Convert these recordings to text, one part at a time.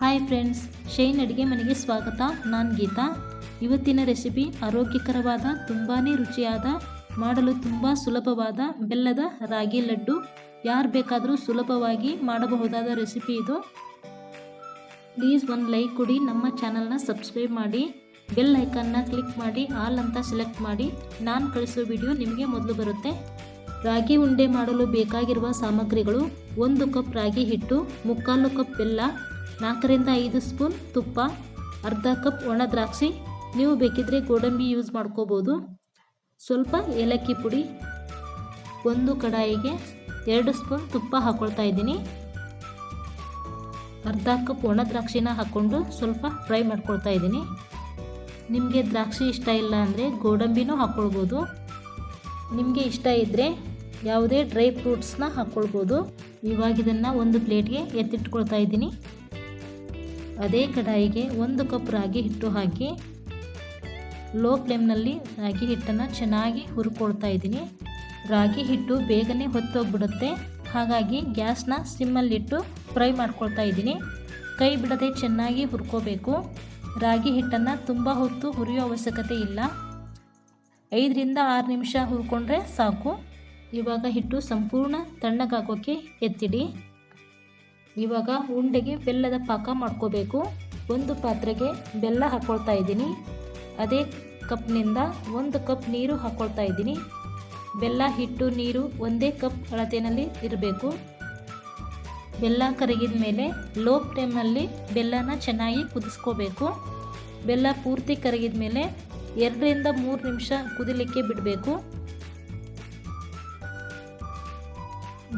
Hi friends shine ಅಡುಗೆ ಮನೆಗೆ ಸ್ವಾಗತ. ನಾನು ಗೀತಾ. ಇವತ್ತಿನ ರೆಸಿಪಿ ಆರೋಗ್ಯಕರವಾದ ತುಂಬಾ ರುಚಿಯಾದ, ಮಾಡಲು ತುಂಬ ಸುಲಭವಾದ ಬೆಲ್ಲದ ರಾಗಿ ಲಡ್ಡು. ಯಾರು ಬೇಕಾದರೂ ಸುಲಭವಾಗಿ ಮಾಡಬಹುದಾದ ರೆಸಿಪಿ ಇದು. ಪ್ಲೀಸ್ ಒಂದು ಲೈಕ್ ಕೊಡಿ, ನಮ್ಮ ಚಾನಲ್ನ ಸಬ್ಸ್ಕ್ರೈಬ್ ಮಾಡಿ. ಬೆಲ್ ಐಕನ್ನ ಕ್ಲಿಕ್ ಮಾಡಿ ಆಲ್ ಅಂತ ಸೆಲೆಕ್ಟ್ ಮಾಡಿ. ನಾನು ಕಳಿಸೋ ವಿಡಿಯೋ ನಿಮಗೆ ಮೊದಲು ಬರುತ್ತೆ. ರಾಗಿ ಉಂಡೆ ಮಾಡಲು ಬೇಕಾಗಿರುವ ಸಾಮಗ್ರಿಗಳು ಒಂದು ಕಪ್ ರಾಗಿ ಹಿಟ್ಟು, ಮುಕ್ಕಾಲು ಕಪ್ ಬೆಲ್ಲ ನಾಲ್ಕರಿಂದ ಐದು ಸ್ಪೂನ್ ತುಪ್ಪ, ಅರ್ಧ ಕಪ್ ಒಣ ದ್ರಾಕ್ಷಿ. ನೀವು ಬೇಕಿದ್ರೆ ಗೋಡಂಬಿ ಯೂಸ್ ಮಾಡ್ಕೋಬೋದು. ಸ್ವಲ್ಪ ಏಲಕ್ಕಿ ಪುಡಿ, ಒಂದು ಕಡಾಯಿಗೆ ಎರಡು ಸ್ಪೂನ್ ತುಪ್ಪ ಹಾಕ್ಕೊಳ್ತಾ ಇದ್ದೀನಿ. ಅರ್ಧ ಕಪ್ ಒಣ ದ್ರಾಕ್ಷಿನ ಹಾಕ್ಕೊಂಡು ಸ್ವಲ್ಪ ಫ್ರೈ ಮಾಡ್ಕೊಳ್ತಾ ಇದ್ದೀನಿ. ನಿಮಗೆ ದ್ರಾಕ್ಷಿ ಇಷ್ಟ ಇಲ್ಲ ಅಂದರೆ ಗೋಡಂಬಿನೂ ಹಾಕ್ಕೊಳ್ಬೋದು ನಿಮಗೆ ಇಷ್ಟ ಇದ್ದರೆ ಯಾವುದೇ ಡ್ರೈ ಫ್ರೂಟ್ಸ್ನ ಹಾಕ್ಕೊಳ್ಬೋದು ಇವಾಗಿದನ್ನು ಒಂದು ಪ್ಲೇಟ್ಗೆ ಎತ್ತಿಟ್ಕೊಳ್ತಾ ಇದ್ದೀನಿ. ಅದೇ ಕಡಾಯಿಗೆ ಒಂದು ಕಪ್ ರಾಗಿ ಹಿಟ್ಟು ಹಾಕಿ, ಲೋ ಫ್ಲೇಮ್ನಲ್ಲಿ ರಾಗಿ ಹಿಟ್ಟನ್ನು ಚೆನ್ನಾಗಿ ಹುರ್ಕೊಳ್ತಾ ಇದ್ದೀನಿ. ರಾಗಿ ಹಿಟ್ಟು ಬೇಗನೆ ಹೊತ್ತೋಗ್ಬಿಡುತ್ತೆ. ಹಾಗಾಗಿ ಗ್ಯಾಸ್ನ ಸಿಮ್ಮಲ್ಲಿಟ್ಟು ಫ್ರೈ ಮಾಡ್ಕೊಳ್ತಾ ಇದ್ದೀನಿ. ಕೈ ಬಿಡದೆ ಚೆನ್ನಾಗಿ ಹುರ್ಕೋಬೇಕು. ರಾಗಿ ಹಿಟ್ಟನ್ನು ತುಂಬ ಹೊತ್ತು ಹುರಿಯೋ ಅವಶ್ಯಕತೆ ಇಲ್ಲ. ಐದರಿಂದ ಆರು ನಿಮಿಷ ಹುರ್ಕೊಂಡ್ರೆ ಸಾಕು. ಇವಾಗ ಹಿಟ್ಟು ಸಂಪೂರ್ಣ ತಣ್ಣಗಾಗೋಕ್ಕೆ ಎತ್ತಿಡಿ. ಇವಾಗ ಉಂಡೆಗೆ ಬೆಲ್ಲದ ಪಾಕ ಮಾಡ್ಕೋಬೇಕು. ಒಂದು ಪಾತ್ರೆಗೆ ಬೆಲ್ಲ ಹಾಕ್ಕೊಳ್ತಾ ಇದ್ದೀನಿ. ಅದೇ ಕಪ್ನಿಂದ ಒಂದು ಕಪ್ ನೀರು ಹಾಕ್ಕೊಳ್ತಾ ಇದ್ದೀನಿ. ಬೆಲ್ಲ ಹಿಟ್ಟು ನೀರು ಒಂದೇ ಕಪ್ ಅಳತೆಯಲ್ಲಿ ಇರಬೇಕು. ಬೆಲ್ಲ ಕರಗಿದ ಮೇಲೆ ಲೋ ಫ್ಲೇಮ್ನಲ್ಲಿ ಬೆಲ್ಲನ ಚೆನ್ನಾಗಿ ಕುದಿಸ್ಕೋಬೇಕು. ಬೆಲ್ಲ ಪೂರ್ತಿ ಕರಗಿದ ಮೇಲೆ ಎರಡರಿಂದ ಮೂರು ನಿಮಿಷ ಕುದಿಲಿಕ್ಕೆ ಬಿಡಬೇಕು.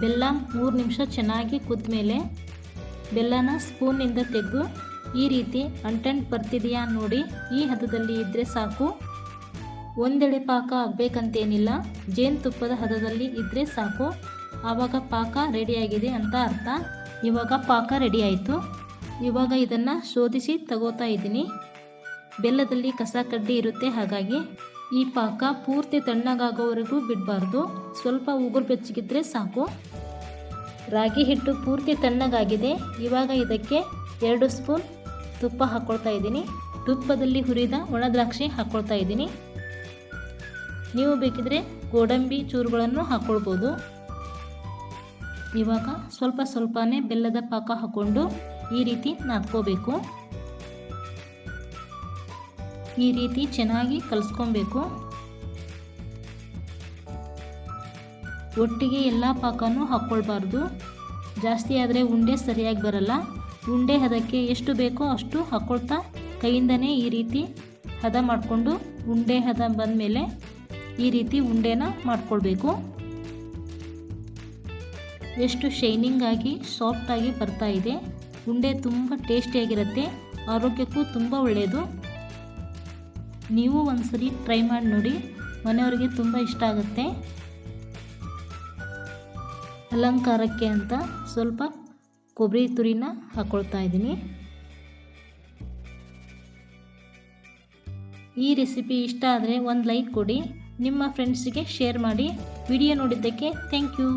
ಬೆಲ್ಲ ಮೂರು ನಿಮಿಷ ಚೆನ್ನಾಗಿ ಕುದ್ದ ಮೇಲೆ ಬೆಲ್ಲನ ಸ್ಪೂನಿಂದ ತೆಗೆದು ಈ ರೀತಿ ಅಂಟಂಟ್ ಬರ್ತಿದೆಯಾ ನೋಡಿ, ಈ ಹದದಲ್ಲಿ ಇದ್ದರೆ ಸಾಕು. ಒಂದೆಡೆ ಪಾಕ ಆಗಬೇಕಂತೇನಿಲ್ಲ ಜೇನುತುಪ್ಪದ ಹದದಲ್ಲಿ ಇದ್ದರೆ ಸಾಕು. ಆವಾಗ ಪಾಕ ರೆಡಿಯಾಗಿದೆ ಅಂತ ಅರ್ಥ. ಇವಾಗ ಪಾಕ ರೆಡಿ ಆಯಿತು. ಇವಾಗ ಇದನ್ನು ಶೋಧಿಸಿ ತಗೋತಾ ಇದ್ದೀನಿ. ಬೆಲ್ಲದಲ್ಲಿ ಕಸ ಕಡ್ಡಿ ಇರುತ್ತೆ, ಹಾಗಾಗಿ ಈ ಪಾಕ ಪೂರ್ತಿ ತಣ್ಣಗಾಗೋವರೆಗೂ ಬಿಡಬಾರ್ದು. ಸ್ವಲ್ಪ ಉಗುರು ಬೆಚ್ಚಗಿದ್ರೆ ಸಾಕು. ರಾಗಿ ಹಿಟ್ಟು ಪೂರ್ತಿ ತಣ್ಣಗಾಗಿದೆ. ಇವಾಗ ಇದಕ್ಕೆ ಎರಡು ಸ್ಪೂನ್ ತುಪ್ಪ ಹಾಕ್ಕೊಳ್ತಾ ಇದ್ದೀನಿ. ತುಪ್ಪದಲ್ಲಿ ಹುರಿದ ಒಣ ದ್ರಾಕ್ಷಿ ಹಾಕ್ಕೊಳ್ತಾ ಇದ್ದೀನಿ. ನೀವು ಬೇಕಿದ್ರೆ ಗೋಡಂಬಿ ಚೂರುಗಳನ್ನು ಹಾಕ್ಕೊಳ್ಬೋದು ಇವಾಗ ಸ್ವಲ್ಪ ಸ್ವಲ್ಪನೇ ಬೆಲ್ಲದ ಪಾಕ ಹಾಕ್ಕೊಂಡು ಈ ರೀತಿ ನಾದ್ಕೋಬೇಕು. ಈ ರೀತಿ ಚೆನ್ನಾಗಿ ಕಲಿಸ್ಕೊಬೇಕು. ಒಟ್ಟಿಗೆ ಎಲ್ಲ ಪಾಕನೂ ಹಾಕ್ಕೊಳ್ಬಾರ್ದು. ಜಾಸ್ತಿ ಆದರೆ ಉಂಡೆ ಸರಿಯಾಗಿ ಬರಲ್ಲ. ಉಂಡೆ ಹದಕ್ಕೆ ಎಷ್ಟು ಬೇಕೋ ಅಷ್ಟು ಹಾಕ್ಕೊಳ್ತಾ ಕೈಯಿಂದನೇ ಈ ರೀತಿ ಹದ ಮಾಡಿಕೊಂಡು ಉಂಡೆ ಹದ ಬಂದಮೇಲೆ ಈ ರೀತಿ ಉಂಡೆನ ಮಾಡ್ಕೊಳ್ಬೇಕು. ಎಷ್ಟು ಶೈನಿಂಗ್ ಆಗಿ ಸಾಫ್ಟಾಗಿ ಬರ್ತಾ ಇದೆ. ಉಂಡೆ ತುಂಬ ಟೇಸ್ಟಿಯಾಗಿರುತ್ತೆ ಆರೋಗ್ಯಕ್ಕೂ ತುಂಬ ಒಳ್ಳೆಯದು ನೀವು ಒಂದ್ಸರಿ ಟ್ರೈ ಮಾಡಿ ನೋಡಿ. ಮನೆಯವರಿಗೆ ತುಂಬ ಇಷ್ಟ ಆಗುತ್ತೆ. ಅಲಂಕಾರಕ್ಕೆ ಅಂತ ಸ್ವಲ್ಪ ಕೊಬ್ಬರಿ ತುರಿನ ಹಾಕ್ಕೊಳ್ತಾ ಇದ್ದೀನಿ. ಈ ರೆಸಿಪಿ ಇಷ್ಟ ಆದರೆ ಒಂದು ಲೈಕ್ ಕೊಡಿ, ನಿಮ್ಮ ಫ್ರೆಂಡ್ಸಿಗೆ ಶೇರ್ ಮಾಡಿ. ವಿಡಿಯೋ ನೋಡಿದ್ದಕ್ಕೆ ಥ್ಯಾಂಕ್ ಯು